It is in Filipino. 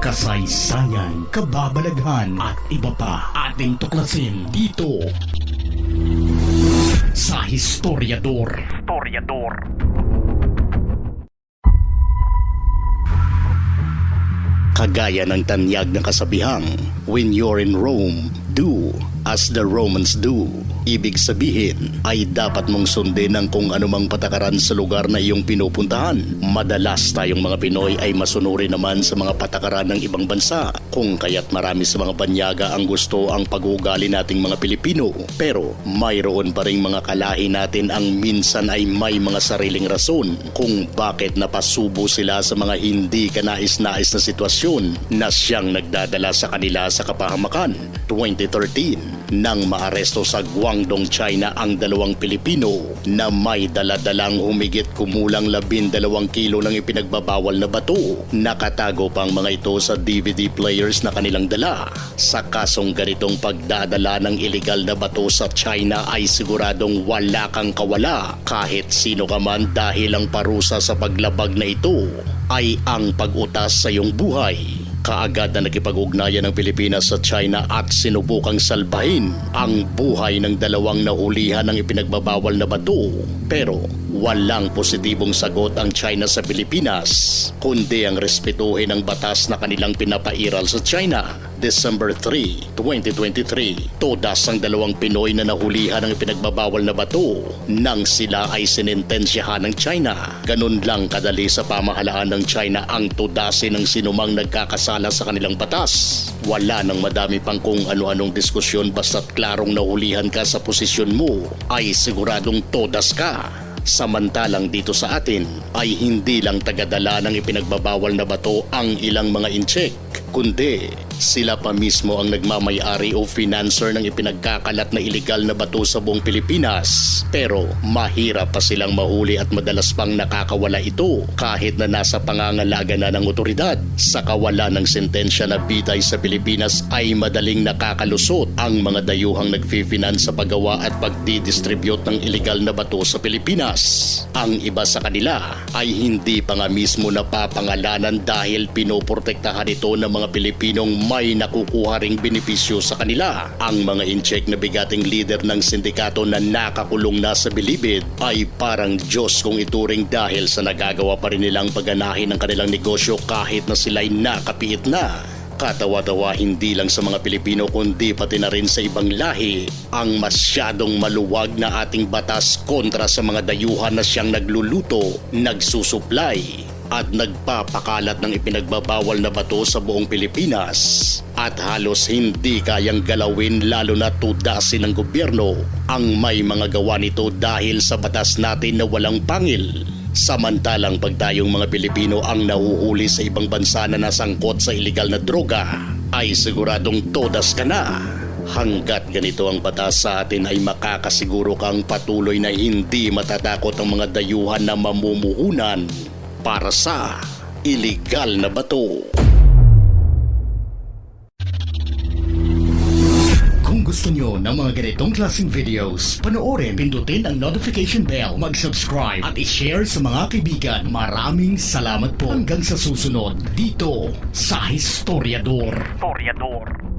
kasaysayan, kababalaghan at iba pa ating tuklasin dito sa Historiador. Historiador. Kagaya ng tanyag na kasabihang, When you're in Rome, do as the Romans do. Ibig sabihin ay dapat mong sundin ang kung anumang patakaran sa lugar na iyong pinupuntahan. Madalas tayong mga Pinoy ay masunuri naman sa mga patakaran ng ibang bansa kung kaya't marami sa mga banyaga ang gusto ang pag-uugali nating mga Pilipino. Pero mayroon pa rin mga kalahi natin ang minsan ay may mga sariling rason kung bakit napasubo sila sa mga hindi kanais-nais na sitwasyon na siyang nagdadala sa kanila sa kapahamakan. 2013 nang maaresto sa Guangdong, China ang dalawang Pilipino na may daladalang humigit kumulang labindalawang kilo ng ipinagbabawal na bato. Nakatago pang mga ito sa DVD players na kanilang dala. Sa kasong ganitong pagdadala ng ilegal na bato sa China ay siguradong wala kang kawala kahit sino ka man dahil ang parusa sa paglabag na ito ay ang pag-utas sa iyong buhay. Kaagad na nakipag-ugnayan ng Pilipinas sa China at sinubukang salbahin ang buhay ng dalawang nahulihan ng ipinagbabawal na bato. Pero walang positibong sagot ang China sa Pilipinas, kundi ang respetuhin ang batas na kanilang pinapairal sa China. December 3, 2023, todas ang dalawang Pinoy na nahulihan ng ipinagbabawal na bato nang sila ay sinintensyahan ng China. Ganun lang kadali sa pamahalaan ng China ang tudasin ng sinumang nagkakasala sa kanilang batas. Wala nang madami pang kung ano-anong diskusyon basta't klarong nahulihan ka sa posisyon mo ay siguradong todas ka. Samantalang dito sa atin ay hindi lang tagadala ng ipinagbabawal na bato ang ilang mga incheck, kundi sila pa mismo ang nagmamayari o financer ng ipinagkakalat na ilegal na bato sa buong Pilipinas. Pero mahirap pa silang mahuli at madalas pang nakakawala ito kahit na nasa pangangalaga na ng otoridad. Sa kawalan ng sentensya na bitay sa Pilipinas ay madaling nakakalusot ang mga dayuhang nagfi-finance sa paggawa at pagdidistribute ng ilegal na bato sa Pilipinas. Ang iba sa kanila ay hindi pa nga mismo napapangalanan dahil pinoprotektahan ito ng mga Pilipinong may nakukuha ring benepisyo sa kanila. Ang mga incheck na bigating leader ng sindikato na nakakulong na sa bilibid ay parang Diyos kung ituring dahil sa nagagawa pa rin nilang pagganahin ng kanilang negosyo kahit na sila'y nakapiit na. Katawa-tawa hindi lang sa mga Pilipino kundi pati na rin sa ibang lahi ang masyadong maluwag na ating batas kontra sa mga dayuhan na siyang nagluluto, nagsusuplay at nagpapakalat ng ipinagbabawal na bato sa buong Pilipinas at halos hindi kayang galawin lalo na tudasin ng gobyerno ang may mga gawa nito dahil sa batas natin na walang pangil. Samantalang pag tayong mga Pilipino ang nahuhuli sa ibang bansa na nasangkot sa ilegal na droga, ay siguradong todas ka na. Hanggat ganito ang batas sa atin ay makakasiguro kang patuloy na hindi matatakot ang mga dayuhan na mamumuhunan para sa ilegal na bato. Kung gusto nyo ng mga ganitong klaseng videos, panoorin, pindutin ang notification bell, mag-subscribe at i-share sa mga kaibigan. Maraming salamat po hanggang sa susunod dito sa Historiador. Historiador.